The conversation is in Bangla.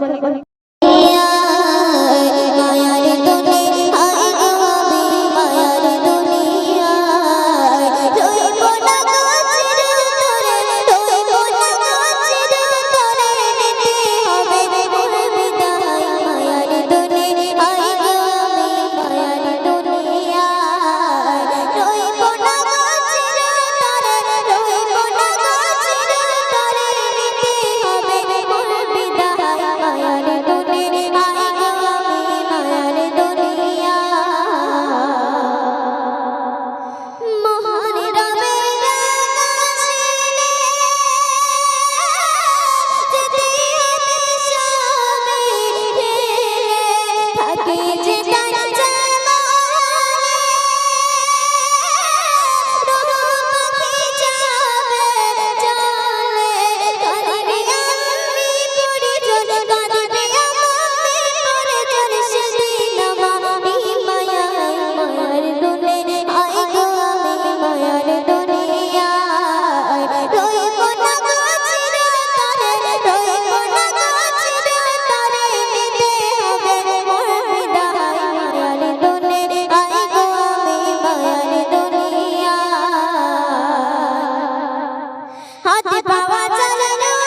কথা কহি হাতে পাওয়া চালানো